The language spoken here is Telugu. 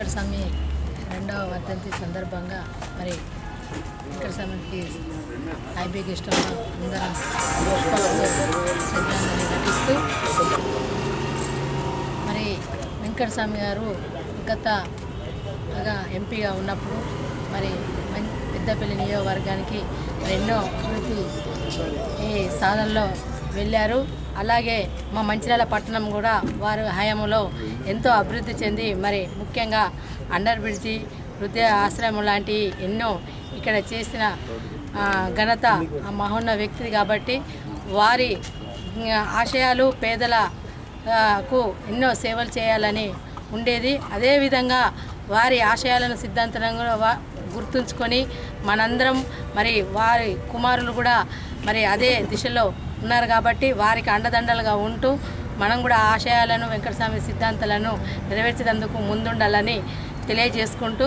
వెంకట స్వామి రెండవ వర్ధంతి సందర్భంగా మరి వెంకట స్వామికి ఐబీ గెస్ట్ అందరం పుష్పాలతో శ్రద్ధాంజలి ఘటిస్తూ మరి వెంకట స్వామి గారు గతగా ఎంపీగా ఉన్నప్పుడు మరి పెద్దపల్లి నియోజకవర్గానికి రెండో ఎన్నో అభివృద్ధి ఈ సాధనలో వెళ్ళారు. అలాగే మా మంచిర్యాల పట్టణం కూడా వారి హయాంలో ఎంతో అభివృద్ధి చెంది మరి ముఖ్యంగా అండర్ బ్రిడ్జి వృద్ధ ఆశ్రమం లాంటి ఎన్నో ఇక్కడ చేసిన ఘనత మహోన్న వ్యక్తి కాబట్టి వారి ఆశయాలు పేదల కు ఎన్నో సేవలు చేయాలని ఉండేది. అదేవిధంగా వారి ఆశయాలను సిద్ధాంతంగా గుర్తుంచుకొని మనందరం మరి వారి కుమారులు కూడా మరి అదే దిశలో ఉన్నారు కాబట్టి వారికి అండదండలుగా ఉంటూ మనం కూడా ఆశయాలను వెంకటస్వామి సిద్ధాంతాలను నెరవేర్చేందుకు ముందుండాలని తెలియజేసుకుంటూ